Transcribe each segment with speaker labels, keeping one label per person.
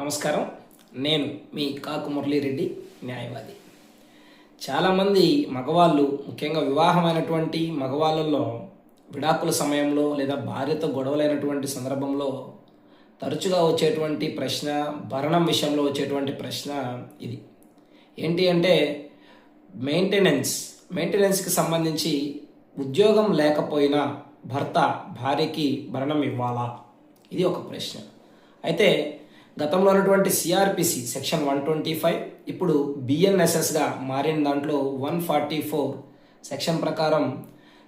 Speaker 1: నమస్కారం. నేను మీ కాకు మురళీరెడ్డి న్యాయవాది. చాలామంది మగవాళ్ళు ముఖ్యంగా వివాహమైనటువంటి మగవాళ్ళల్లో విడాకుల సమయంలో లేదా భార్యతో గొడవలైనటువంటి సందర్భంలో తరచుగా వచ్చేటువంటి ప్రశ్న భరణం విషయంలో వచ్చేటువంటి ప్రశ్న ఇది. ఏంటి అంటే మెయింటెనెన్స్ మెయింటెనెన్స్కి సంబంధించి ఉద్యోగం లేకపోయినా భర్త భార్యకి భరణం ఇవ్వాలా? ఇది ఒక ప్రశ్న. అయితే గతంలో ఉన్నటువంటి C R P C section one twenty five ఇప్పుడు బిఎన్ఎస్ఎస్గా మారిన దాంట్లో వన్ ఫార్టీ ఫోర్ సెక్షన్ ప్రకారం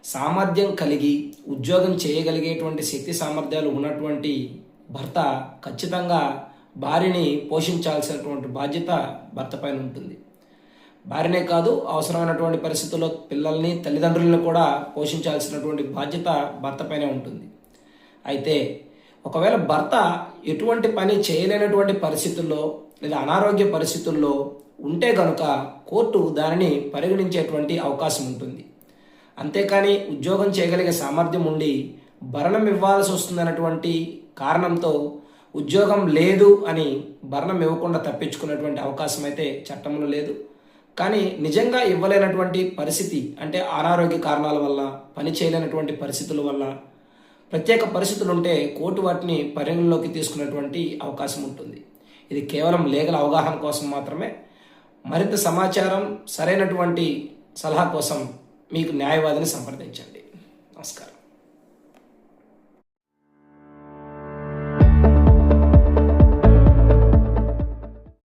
Speaker 1: సామర్థ్యం కలిగి ఉద్యోగం చేయగలిగేటువంటి శక్తి సామర్థ్యాలు ఉన్నటువంటి భర్త ఖచ్చితంగా భార్యని పోషించాల్సినటువంటి బాధ్యత భర్త పైన ఉంటుంది. భార్యనే కాదు అవసరమైనటువంటి పరిస్థితుల్లో పిల్లల్ని తల్లిదండ్రులను కూడా పోషించాల్సినటువంటి బాధ్యత భర్త పైనే ఉంటుంది. అయితే ఒకవేళ భర్త ఎటువంటి పని చేయలేనటువంటి పరిస్థితుల్లో లేదా అనారోగ్య పరిస్థితుల్లో ఉంటే గనుక కోర్టు దానిని పరిగణించేటువంటి అవకాశం ఉంటుంది. అంతేకాని ఉద్యోగం చేయగలిగే సామర్థ్యం ఉండి భరణం ఇవ్వాల్సి వస్తుందన్నటువంటి కారణంతో ఉద్యోగం లేదు అని భరణం ఇవ్వకుండా తప్పించుకున్నటువంటి అవకాశం అయితే చట్టంలో లేదు. కానీ నిజంగా ఇవ్వలేనటువంటి పరిస్థితి అంటే అనారోగ్య కారణాల వల్ల పని చేయలేనటువంటి పరిస్థితుల వల్ల ప్రత్యేక పరిస్థితులు ఉంటే కోర్టు వాటిని పరిగణలోకి తీసుకునేటువంటి అవకాశం ఉంటుంది. ఇది కేవలం లీగల్ అవగాహన కోసం మాత్రమే. మరింత సమాచారం సరైనటువంటి సలహా కోసం మీకు న్యాయవాదిని సంప్రదించండి. నమస్కారం.